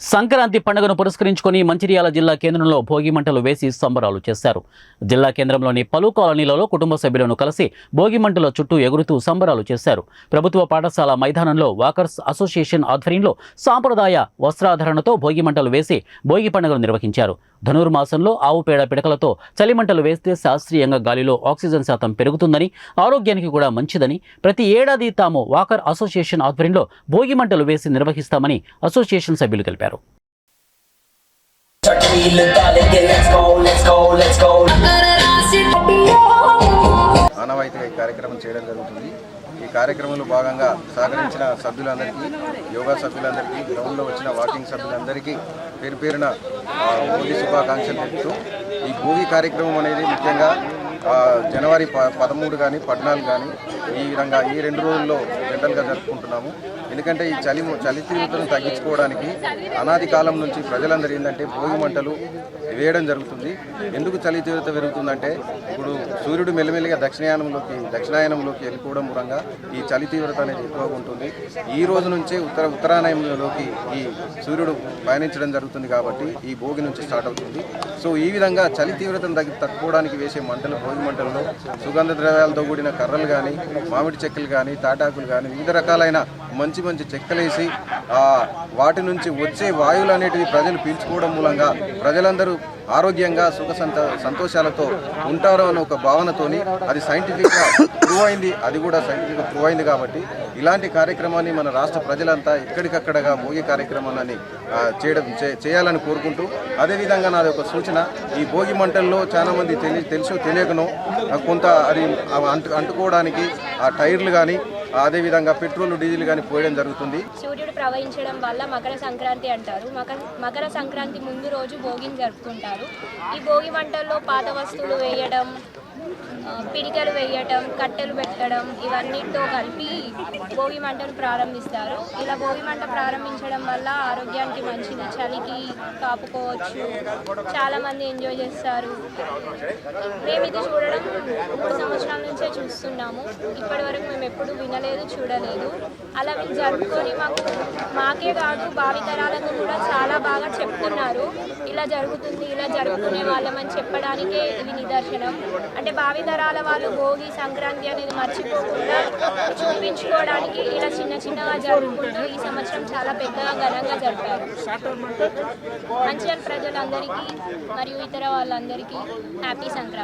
సంక్రాంతి పండుగను పురస్కరించుకొని మంచిర్యాల జిల్లా కేంద్రంలో భోగి మంటలు వేసి సంబరాలు చేశారు. జిల్లా కేంద్రంలోని పలు కాలనీలలో కుటుంబ సభ్యులను కలిసి భోగి మంటల చుట్టూ ఎగురుతూ సంబరాలు చేశారు. ప్రభుత్వ పాఠశాల మైదానంలో వాకర్స్ అసోసియేషన్ ఆధ్వర్యంలో సాంప్రదాయ వస్త్రాధరణతో భోగి మంటలు వేసి భోగి పండుగను నిర్వహించారు. ధనుర్మాసంలో ఆవు పేడ పిడకలతో చలిమంటలు వేస్తే శాస్త్రీయంగా గాలిలో ఆక్సిజన్ శాతం పెరుగుతుందని ఆరోగ్యానికి కూడా మంచిదని ప్రతి ఏడాది తాము వాకర్ అసోసియేషన్ ఆధ్వర్యంలో భోగి మంటలు వేసి నిర్వహిస్తామని అసోసియేషన్ సభ్యులు తెలిపారు. కార్యక్రమం చేయడం జరుగుతుంది. ఈ కార్యక్రమంలో భాగంగా సహకరించిన సభ్యులందరికీ యోగా సభ్యులందరికీ గ్రౌండ్లో వచ్చిన వాకింగ్ సభ్యులందరికీ పేరు పేరున ఆ, భోగి శుభాకాంక్షలు తెలుపుతూ ఈ భోగి కార్యక్రమం అనేది ముఖ్యంగా జనవరి ప పదమూడు కానీ పద్నాలుగు కానీ ఈ విధంగా ఈ రెండు రోజుల్లో జనరల్గా జరుపుకుంటున్నాము. ఎందుకంటే ఈ చలి చలి తీవ్రతను తగ్గించుకోవడానికి అనాది కాలం నుంచి ప్రజలందరూ ఏంటంటే భోగి మంటలు వేయడం జరుగుతుంది. ఎందుకు చలి తీవ్రత పెరుగుతుందంటే ఇప్పుడు సూర్యుడు మెల్లమెల్లిగా దక్షిణాయనంలోకి దక్షిణాయనంలోకి వెళ్ళిపోవడం మూలంగా ఈ చలి తీవ్రత అనేది ఎక్కువగా ఉంటుంది. ఈ రోజు నుంచే ఉత్తర ఉత్తరాయణంలోకి ఈ సూర్యుడు పయనించడం జరుగుతుంది కాబట్టి ఈ భోగి నుంచి స్టార్ట్ అవుతుంది. సో ఈ విధంగా చలి తీవ్రతను తగ్గి తక్కువడానికి వేసే మంటలు భోగి మంటల్లో సుగంధ ద్రవ్యాలతో కూడిన కర్రలు కానీ మామిడి చెక్కలు కానీ తాటాకులు కానీ వివిధ రకాలైన మంచి మంచి చెక్కలేసి వాటి నుంచి వచ్చే వాయువులు అనేటివి ప్రజలు పీల్చుకోవడం మూలంగా ప్రజలందరూ ఆరోగ్యంగా సుఖ సంత సంతోషాలతో ఉంటారు అనే ఒక భావనతోని అది సైంటిఫిక్గా ప్రూవ్ అయింది. అది కూడా సైంటిఫిక్గా ప్రూవ్ అయింది కాబట్టి ఇలాంటి కార్యక్రమాన్ని మన రాష్ట్ర ప్రజలంతా ఎక్కడికక్కడగా భోగి కార్యక్రమాన్ని చేయడం చే- చేయాలని కోరుకుంటూ అదేవిధంగా నాది ఒక సూచన. ఈ భోగి మంటల్లో చాలామంది తెలి తెలుసు తెలియకను కొంత అది అంటు అంటుకోవడానికి ఆ టైర్లు కానీ అదేవిధంగా పెట్రోల్ డీజిల్ కానీ పోయడం జరుగుతుంది. సూర్యుడు ప్రవహించడం వల్ల మకర సంక్రాంతి అంటారు. మకర మకర సంక్రాంతి ముందు రోజు భోగిని జరుపుకుంటారు. ఈ భోగి మంటల్లో పాత వస్తువులు వేయడం పిడికలు వేయటం కట్టెలు పెట్టడం ఇవన్నిటితో కలిపి భోగి మంటను ప్రారంభిస్తారు. ఇలా భోగి మంట ప్రారంభించడం వల్ల ఆరోగ్యానికి మంచిది చలికి కాపుకోవచ్చు. చాలామంది ఎంజాయ్ చేస్తారు. మేము ఇది చూడడం మూడు సంవత్సరాల నుంచే చూస్తున్నాము. ఇప్పటి వరకు మేము ఎప్పుడు వినలేదు చూడలేదు. అలా వీళ్ళు జరుపుకొని మాకు మాకే కాదు భావితరాలకు కూడా చాలా బాగా చెప్తున్నారు. ఇలా జరుగుతుంది ఇలా జరుపుకునే వాళ్ళమని చెప్పడానికే ఇది నిదర్శనం. అంటే భావితరాల వాళ్ళు భోగి సంక్రాంతి అనేది మర్చిపోకుండా చూపించుకోవడానికి ఇలా చిన్న చిన్నగా జరుపుకుంటూ ఈ సంవత్సరం చాలా పెద్దగా ఘనంగా జరిపారు. మంచిర్యాల ప్రజలందరికీ మరియు ఇతర వాళ్ళందరికీ హ్యాపీ సంక్రాంతి.